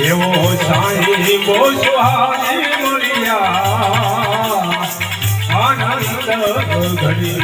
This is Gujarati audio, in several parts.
એવ સાંઈ બો સુહાની મળ્યા આનંદ ઘડી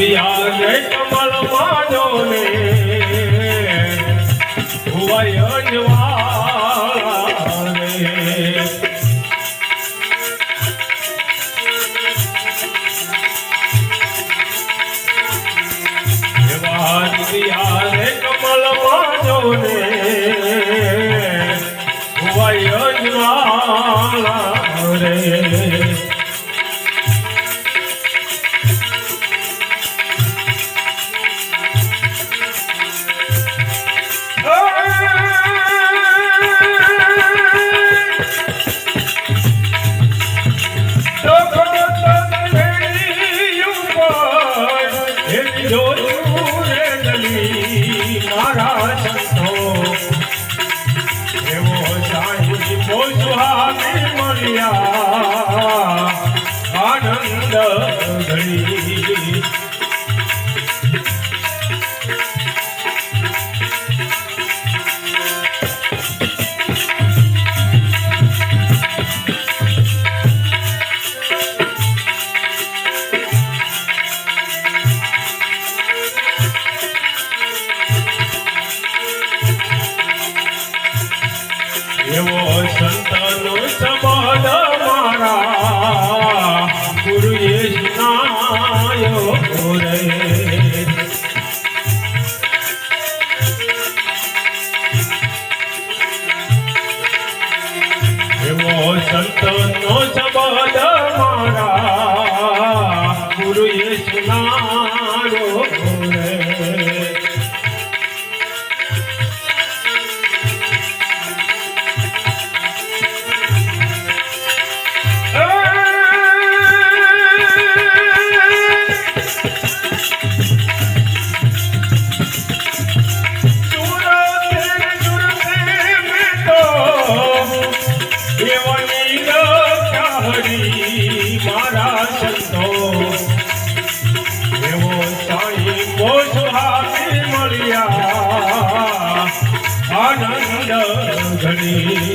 રૂપિયા રે કમલ માનો ને ભુવય એવા રૂપિયા રે કમલ માનો ને ભુવય જવા એવો સંતનો સંબંધ મારા. ગુરુએ સુનાયો રે એવો સંતનો સંબંધ મારા. ગુરુએ સુનાયો આનંદ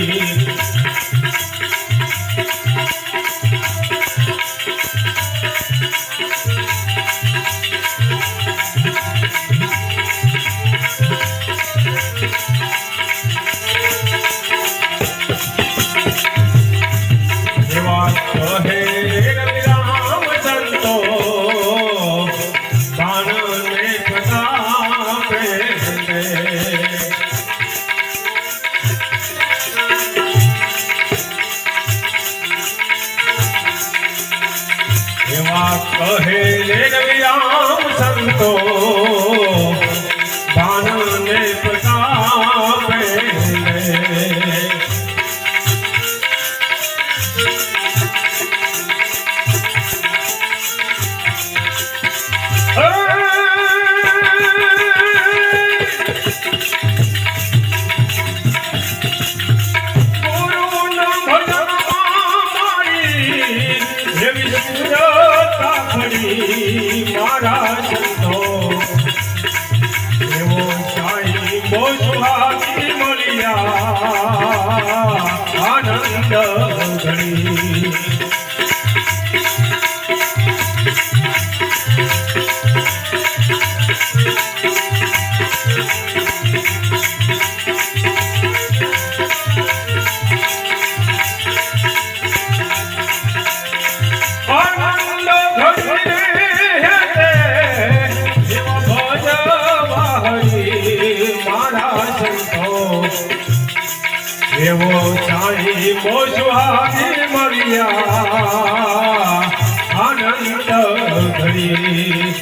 મોજુહારી મળ્યા આનંદ ઘણી Thank you. એવો સાઈ મોજવારી મળ્યા. આનંદ ઘડી